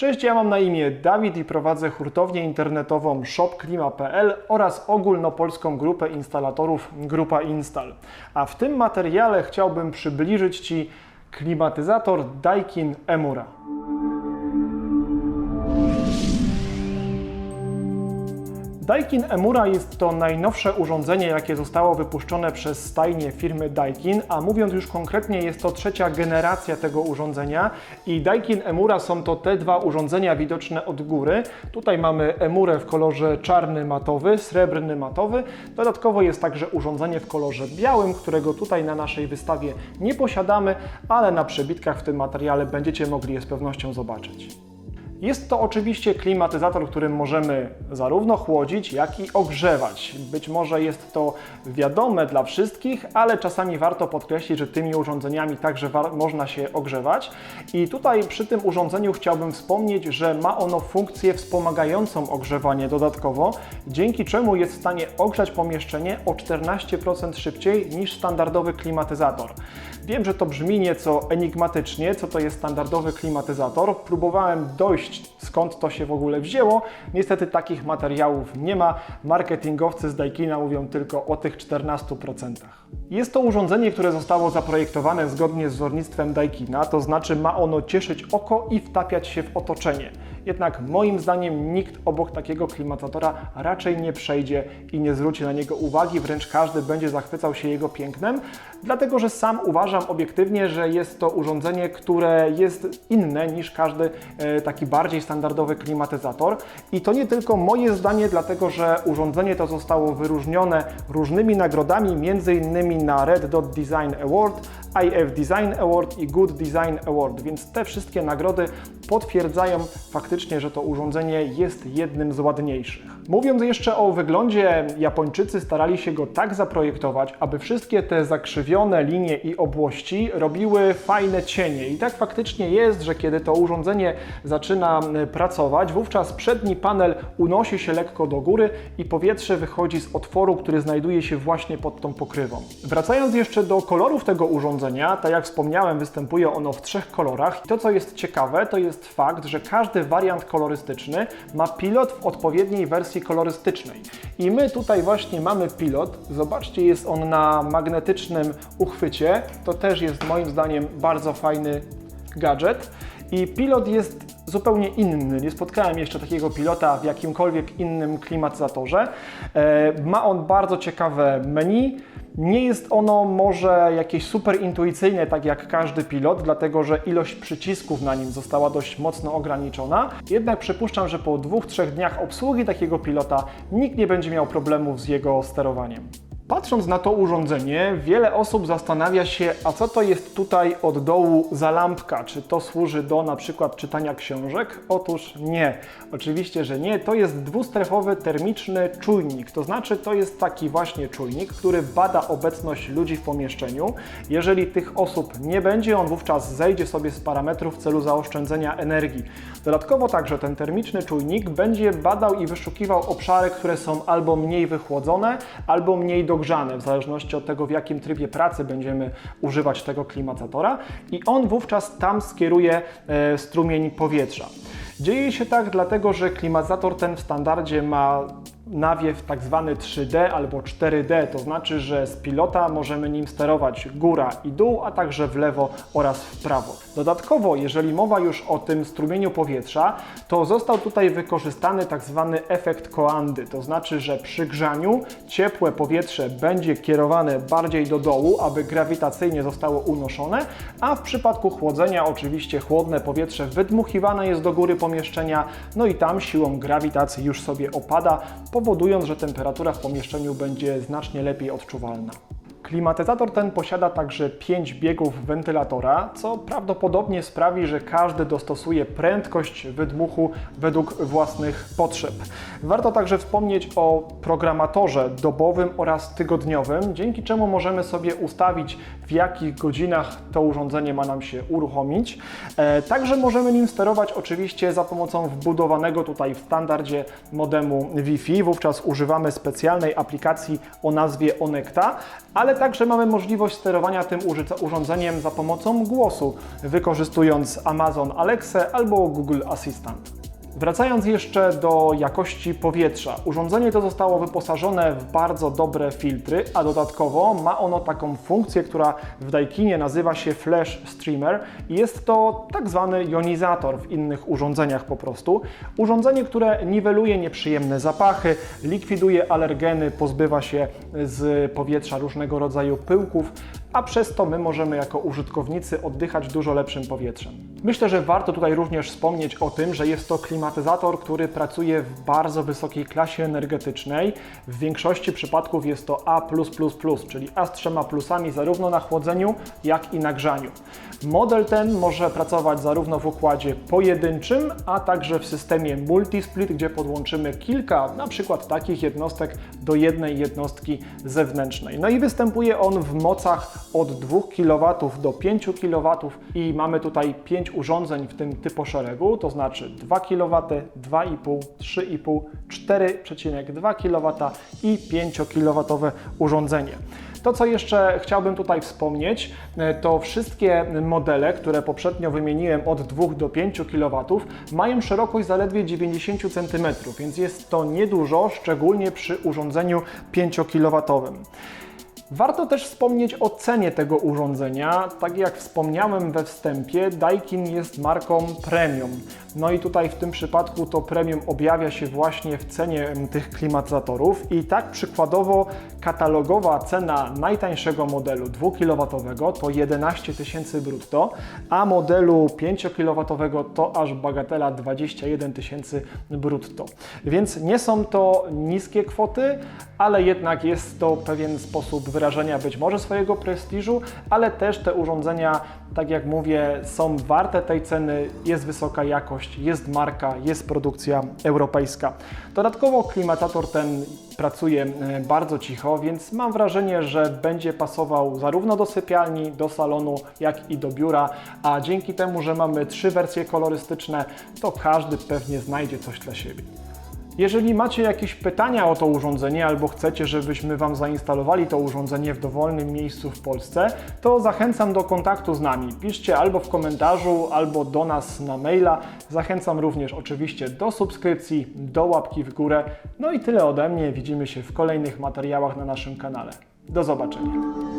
Cześć, ja mam na imię Dawid i prowadzę hurtownię internetową shopklima.pl oraz ogólnopolską grupę instalatorów Grupa Install. A w tym materiale chciałbym przybliżyć Ci klimatyzator Daikin Emura. Daikin Emura jest to najnowsze urządzenie, jakie zostało wypuszczone przez stajnię firmy Daikin, a mówiąc już konkretnie, jest to trzecia generacja tego urządzenia i Daikin Emura są to te dwa urządzenia widoczne od góry. Tutaj mamy Emurę w kolorze czarny matowy, srebrny matowy. Dodatkowo jest także urządzenie w kolorze białym, którego tutaj na naszej wystawie nie posiadamy, ale na przebitkach w tym materiale będziecie mogli je z pewnością zobaczyć. Jest to oczywiście klimatyzator, którym możemy zarówno chłodzić, jak i ogrzewać. Być może jest to wiadome dla wszystkich, ale czasami warto podkreślić, że tymi urządzeniami także można się ogrzewać. I tutaj przy tym urządzeniu chciałbym wspomnieć, że ma ono funkcję wspomagającą ogrzewanie dodatkowo, dzięki czemu jest w stanie ogrzać pomieszczenie o 14% szybciej niż standardowy klimatyzator. Wiem, że to brzmi nieco enigmatycznie, co to jest standardowy klimatyzator. Próbowałem dojść skąd to się w ogóle wzięło. Niestety takich materiałów nie ma. Marketingowcy z Daikina mówią tylko o tych 14%. Jest to urządzenie, które zostało zaprojektowane zgodnie z wzornictwem Daikina, to znaczy ma ono cieszyć oko i wtapiać się w otoczenie. Jednak moim zdaniem nikt obok takiego klimatyzatora raczej nie przejdzie i nie zwróci na niego uwagi, wręcz każdy będzie zachwycał się jego pięknem, dlatego że sam uważam obiektywnie, że jest to urządzenie, które jest inne niż każdy e, taki bardziej standardowy klimatyzator. I to nie tylko moje zdanie, dlatego że urządzenie to zostało wyróżnione różnymi nagrodami, innymi na Red Dot Design Award, IF Design Award i Good Design Award, więc te wszystkie nagrody potwierdzają faktycznie, że to urządzenie jest jednym z ładniejszych. Mówiąc jeszcze o wyglądzie, Japończycy starali się go tak zaprojektować, aby wszystkie te zakrzywione linie i obłości robiły fajne cienie. I tak faktycznie jest, że kiedy to urządzenie zaczyna pracować, wówczas przedni panel unosi się lekko do góry i powietrze wychodzi z otworu, który znajduje się właśnie pod tą pokrywą. Wracając jeszcze do kolorów tego urządzenia, tak jak wspomniałem, występuje ono w trzech kolorach. I to, co jest ciekawe, to jest fakt, że każdy wariant kolorystyczny ma pilot w odpowiedniej wersji kolorystycznej. I my tutaj właśnie mamy pilot. Zobaczcie, jest on na magnetycznym uchwycie. To też jest moim zdaniem bardzo fajny gadżet. I pilot jest zupełnie inny. Nie spotkałem jeszcze takiego pilota w jakimkolwiek innym klimatyzatorze. E, ma on bardzo ciekawe menu. Nie jest ono może jakieś super intuicyjne, tak jak każdy pilot, dlatego że ilość przycisków na nim została dość mocno ograniczona. Jednak przypuszczam, że po dwóch, trzech dniach obsługi takiego pilota nikt nie będzie miał problemów z jego sterowaniem. Patrząc na to urządzenie, wiele osób zastanawia się, a co to jest tutaj od dołu za lampka? Czy to służy do na przykład czytania książek? Otóż nie. Oczywiście, że nie. To jest dwustrefowy termiczny czujnik. To znaczy, to jest taki właśnie czujnik, który bada obecność ludzi w pomieszczeniu. Jeżeli tych osób nie będzie, on wówczas zejdzie sobie z parametrów w celu zaoszczędzenia energii. Dodatkowo także ten termiczny czujnik będzie badał i wyszukiwał obszary, które są albo mniej wychłodzone, albo mniej do w zależności od tego, w jakim trybie pracy będziemy używać tego klimatyzatora i on wówczas tam skieruje e, strumień powietrza. Dzieje się tak dlatego, że klimatyzator ten w standardzie ma nawiew tak zwany 3D albo 4D, to znaczy, że z pilota możemy nim sterować góra i dół, a także w lewo oraz w prawo. Dodatkowo, jeżeli mowa już o tym strumieniu powietrza, to został tutaj wykorzystany tak zwany efekt koandy, to znaczy, że przy grzaniu ciepłe powietrze będzie kierowane bardziej do dołu, aby grawitacyjnie zostało unoszone, a w przypadku chłodzenia oczywiście chłodne powietrze wydmuchiwane jest do góry pomieszczenia, no i tam siłą grawitacji już sobie opada, powodując, że temperatura w pomieszczeniu będzie znacznie lepiej odczuwalna. Klimatyzator ten posiada także 5 biegów wentylatora, co prawdopodobnie sprawi, że każdy dostosuje prędkość wydmuchu według własnych potrzeb. Warto także wspomnieć o programatorze dobowym oraz tygodniowym, dzięki czemu możemy sobie ustawić w jakich godzinach to urządzenie ma nam się uruchomić. E, także możemy nim sterować oczywiście za pomocą wbudowanego tutaj w standardzie modemu Wi-Fi. Wówczas używamy specjalnej aplikacji o nazwie Onecta, ale także mamy możliwość sterowania tym urządzeniem za pomocą głosu, wykorzystując Amazon Alexa albo Google Assistant. Wracając jeszcze do jakości powietrza. Urządzenie to zostało wyposażone w bardzo dobre filtry, a dodatkowo ma ono taką funkcję, która w Daikinie nazywa się Flash Streamer jest to tak zwany jonizator w innych urządzeniach po prostu. Urządzenie, które niweluje nieprzyjemne zapachy, likwiduje alergeny, pozbywa się z powietrza różnego rodzaju pyłków, a przez to my możemy jako użytkownicy oddychać dużo lepszym powietrzem. Myślę, że warto tutaj również wspomnieć o tym, że jest to klimatyzator, który pracuje w bardzo wysokiej klasie energetycznej. W większości przypadków jest to A, czyli A z trzema plusami zarówno na chłodzeniu, jak i na grzaniu. Model ten może pracować zarówno w układzie pojedynczym, a także w systemie multisplit, gdzie podłączymy kilka, na przykład takich jednostek do jednej jednostki zewnętrznej. No i występuje on w mocach od 2 kW do 5 kW i mamy tutaj 5 urządzeń w tym typoszeregu, to znaczy 2 kW, 2,5, 3,5, 4,2 kW i 5 kW urządzenie. To, co jeszcze chciałbym tutaj wspomnieć, e, to wszystkie modele, które poprzednio wymieniłem od 2 do 5 kW, mają szerokość zaledwie 90 cm, więc jest to niedużo, szczególnie przy urządzeniu 5 kW. Warto też wspomnieć o cenie tego urządzenia. Tak jak wspomniałem we wstępie, Daikin jest marką premium. No i tutaj w tym przypadku to premium objawia się właśnie w cenie mm, tych klimatyzatorów. I tak przykładowo katalogowa cena najtańszego modelu 2 kW to 11 tysięcy brutto, a modelu 5 kW to aż bagatela 21 tysięcy brutto. Więc nie są to niskie kwoty, ale jednak jest to pewien sposób wyrażenia być może swojego prestiżu, ale też te urządzenia, tak jak mówię, są warte tej ceny, jest wysoka jakość, jest marka, jest produkcja europejska. Dodatkowo klimatator ten pracuje e, bardzo cicho, więc mam wrażenie, że będzie pasował zarówno do sypialni, do salonu, jak i do biura, a dzięki temu, że mamy trzy wersje kolorystyczne, to każdy pewnie znajdzie coś dla siebie. Jeżeli macie jakieś pytania o to urządzenie albo chcecie, żebyśmy Wam zainstalowali to urządzenie w dowolnym miejscu w Polsce, to zachęcam do kontaktu z nami. Piszcie albo w komentarzu, albo do nas na maila. Zachęcam również oczywiście do subskrypcji, do łapki w górę. No i tyle ode mnie. Widzimy się w kolejnych materiałach na naszym kanale. Do zobaczenia.